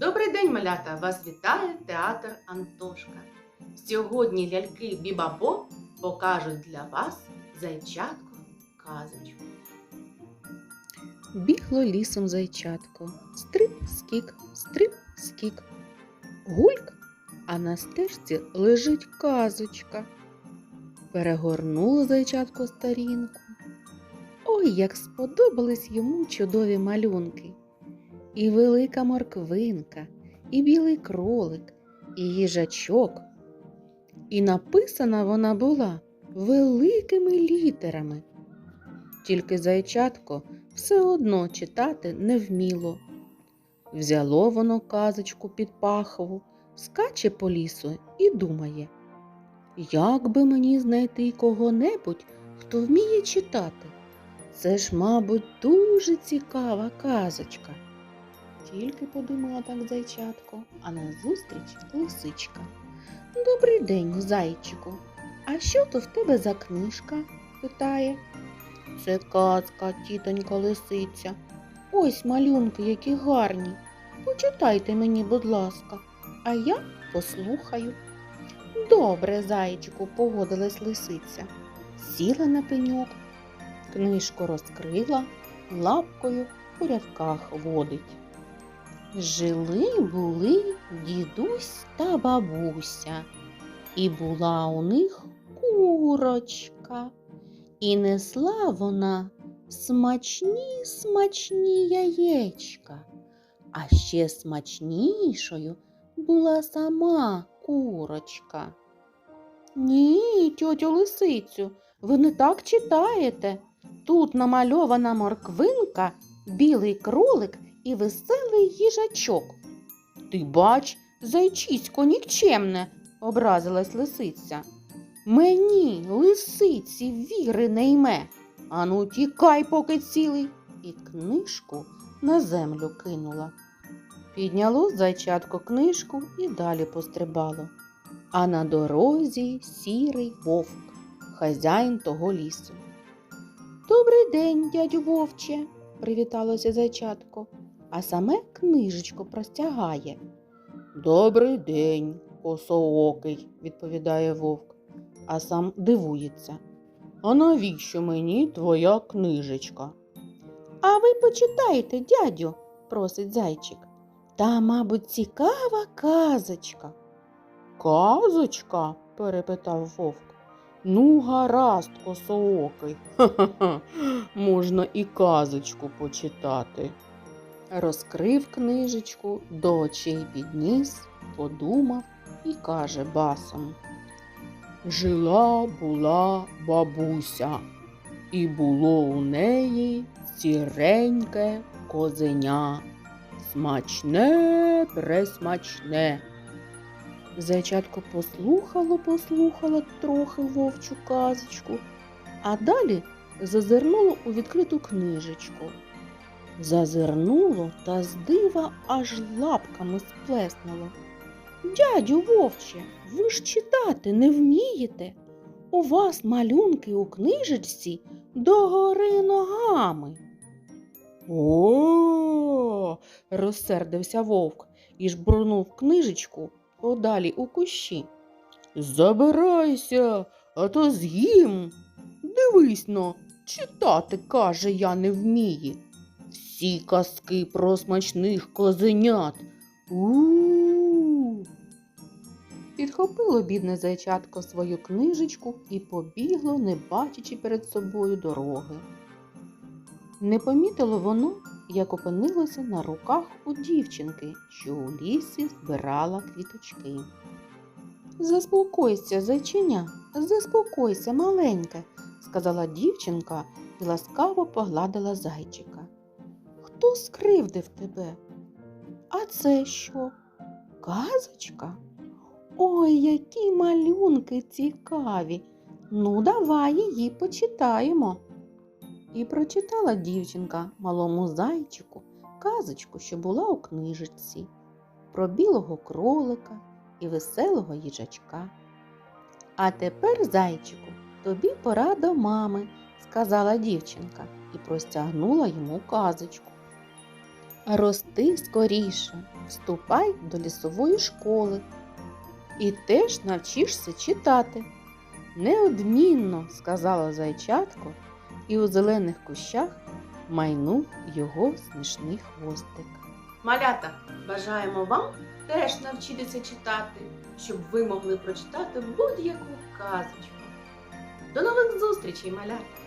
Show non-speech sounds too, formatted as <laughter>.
Добрий день, малята! Вас вітає театр Антошка. Сьогодні ляльки Бібабо покажуть для вас зайчатку казочку. Бігло лісом зайчатко, стриб, скік, стриб, скік. Гульк, а на стежці лежить казочка. Перегорнуло зайчатко старінку. Ой, як сподобались йому чудові малюнки. І велика морквинка, і білий кролик, і їжачок. І написана вона була великими літерами. Тільки зайчатко все одно читати не вміло. Взяло воно казочку під пахву, скаче по лісу і думає, як би мені знайти кого-небудь, хто вміє читати. Це ж, мабуть, дуже цікава казочка. Тільки подумала так зайчатко, а назустріч лисичка. Добрий день, зайчику. А що то в тебе за книжка? питає. Це казка, тітонька лисиця. Ось малюнки, які гарні. Почитайте мені, будь ласка, а я послухаю. Добре, зайчику, погодилась лисиця. Сіла на пеньок, книжку розкрила, лапкою по рядках водить. Жили були дідусь та бабуся, і була у них курочка. І несла вона смачні смачні яєчка, а ще смачнішою була сама курочка. Ні, тьотю лисицю, ви не так читаєте. Тут намальована морквинка, білий кролик і веселий їжачок. Ти бач, зайчисько нікчемне, образилась лисиця. Мені, лисиці, віри не йме. Ану, тікай, поки цілий, і книжку на землю кинула. Підняло зайчатко книжку і далі пострибало. А на дорозі сірий вовк, хазяїн того лісу. Добрий день, дядю вовче, привіталося зайчатко, а саме книжечко простягає. Добрий день, косоокий, відповідає вовк а сам дивується. А навіщо мені твоя книжечка? А ви почитайте, дядю, просить зайчик. Та, мабуть, цікава казочка. Казочка? перепитав вовк. Ну, гаразд, косоокий. <laughs> Ха-ха-ха, можна і казочку почитати. Розкрив книжечку, до очей підніс, подумав і каже басом. Жила була бабуся, і було у неї сіреньке козеня. Смачне, пресмачне. Зайчатко послухало, послухало трохи вовчу казочку, а далі зазирнуло у відкриту книжечку. Зазирнуло та з дива аж лапками сплеснуло. Дядю вовче, ви ж читати не вмієте. У вас малюнки у книжечці догори ногами. О, розсердився вовк і жбурнув книжечку подалі у кущі. Забирайся, а то з'їм. Дивись но, читати, каже, я не вміє. Всі казки про смачних козенят. У-у-у. Підхопило бідне зайчатко свою книжечку і побігло, не бачачи перед собою дороги. Не помітило воно, як опинилося на руках у дівчинки, що у лісі збирала квіточки. Заспокойся, зайчиня, заспокойся, маленьке, сказала дівчинка і ласкаво погладила зайчика. Хто скривдив тебе? А це що? Казочка? Ой, які малюнки цікаві. Ну, давай її почитаємо. І прочитала дівчинка малому зайчику казочку, що була у книжечці, про білого кролика і веселого їжачка. А тепер, зайчику, тобі пора до мами, сказала дівчинка і простягнула йому казочку. Рости скоріше, вступай до лісової школи і теж навчишся читати. Неодмінно, сказала зайчатко, і у зелених кущах майнув його смішний хвостик. Малята, бажаємо вам теж навчитися читати, щоб ви могли прочитати будь-яку казочку. До нових зустрічей, малята!